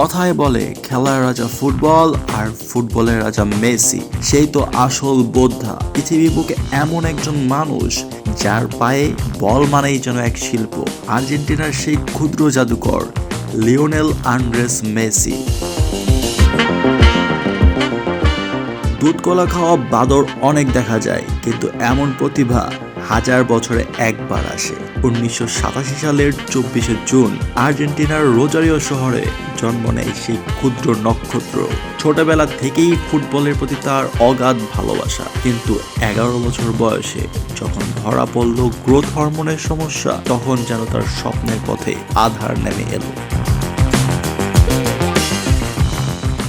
কথায় বলে, খেলার রাজা ফুটবল আর ফুটবলের রাজা মেসি। সেই তো আসল বোদ্ধা। পৃথিবী বুকে এমন একজন মানুষ যার পায়ে বল মানেই যেন এক শিল্প। আর্জেন্টিনার সেই ক্ষুদ্র জাদুকর, লিওনেল আন্ড্রেস মেসি। দুধ কলা খাওয়া বাদর অনেক দেখা যায়, কিন্তু এমন প্রতিভা হাজার বছরে একবার আসে। উনিশশো সাতাশি সালের চব্বিশে জুন আর্জেন্টিনার রোজারিও শহরে জন্ম নেয় সেই ক্ষুদ্র নক্ষত্র। ছোটবেলা থেকেই ফুটবলের প্রতি তার অগাধ ভালোবাসা। কিন্তু এগারো বছর বয়সে যখন ধরা পড়ল গ্রোথ হরমোনের সমস্যা, তখন যেন তার স্বপ্নের পথে আধার নেমে এলো।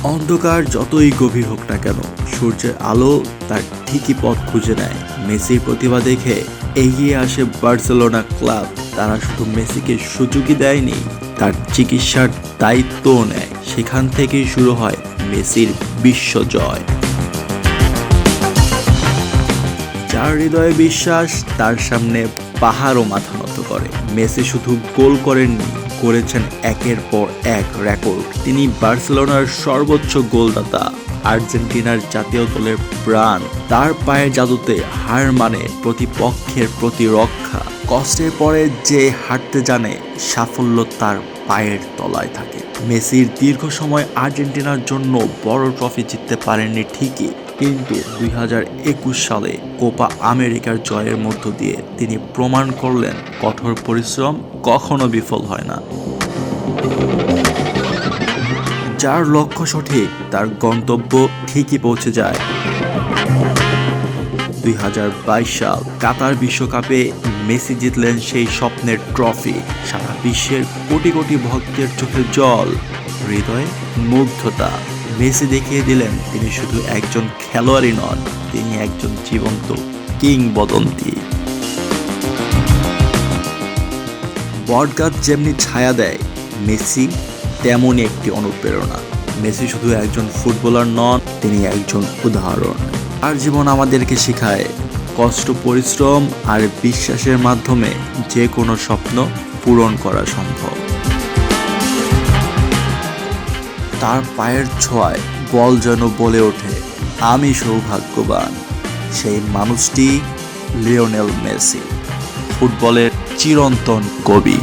অন্ধকার যতই গভীর হোক না কেন, সূর্যের আলো তার ঠিকই পথ খুঁজে নেয়। মেসির প্রতিভা দেখে এগিয়ে আসে বার্সেলোনা ক্লাব। তারা শুধু মেসিকে সুযোগই দেয়নি তার চিকিৎসার দায়িত্বও নেয়। সেখান থেকেই শুরু হয় মেসির বিশ্ব জয়। যার হৃদয়ে বিশ্বাস, তার সামনে পাহাড়ও মাথা নত করে। মেসি শুধু গোল করেননি, করেছেন একের পর এক রেকর্ড। তিনি বার্সেলোনার সর্বোচ্চ গোলদাতা, আর্জেন্টিনার জাতীয় দলের প্রাণ। তার পায়ের জাদুতে হার মানে প্রতিপক্ষের প্রতিরক্ষা। কষ্টের পরে যে হাঁটতে জানে, সাফল্য তার পায়ের তলায় থাকে। মেসির দীর্ঘ সময় আর্জেন্টিনার জন্য বড় ট্রফি জিততে পারেননি ঠিকই, কিন্তু দুই হাজার একুশ সালে কোপা আমেরিকার জয়ের মধ্য দিয়ে তিনি প্রমাণ করলেন কঠোর পরিশ্রম কখনো বিফল হয় না। যার লক্ষ্য সঠিক, তার গন্তব্য ঠিকই পৌঁছে যায়। সাল কাতার বিশ্বকাপে মেসি জিতলেন সেই স্বপ্নের ট্রফি। সারা বিশ্বের কোটি কোটি ভক্তের চোখে জল, হৃদয়ে মুগ্ধতা। মেসি দেখিয়ে দিলেন তিনি শুধু একজন খেলোয়াড়ই নন, তিনি একজন জীবন্ত কিংবদন্তি। বটগাছ যেমনি ছায়া দেয়, মেসি তেমনই একটি অনুপ্রেরণা। মেসি শুধু একজন ফুটবলার নন, তিনি একজন উদাহরণ। আর জীবন আমাদেরকে শেখায়। কষ্ট, পরিশ্রম আর বিশ্বাসের মাধ্যমে যে কোনো স্বপ্ন পূরণ করা সম্ভব। তার পায়ের ছোঁয়ায় বল যেন বলে ওঠে, আমি সৌভাগ্যবান। সেই মানুষটি লিওনেল মেসি, ফুটবলের চিরন্তন কবি।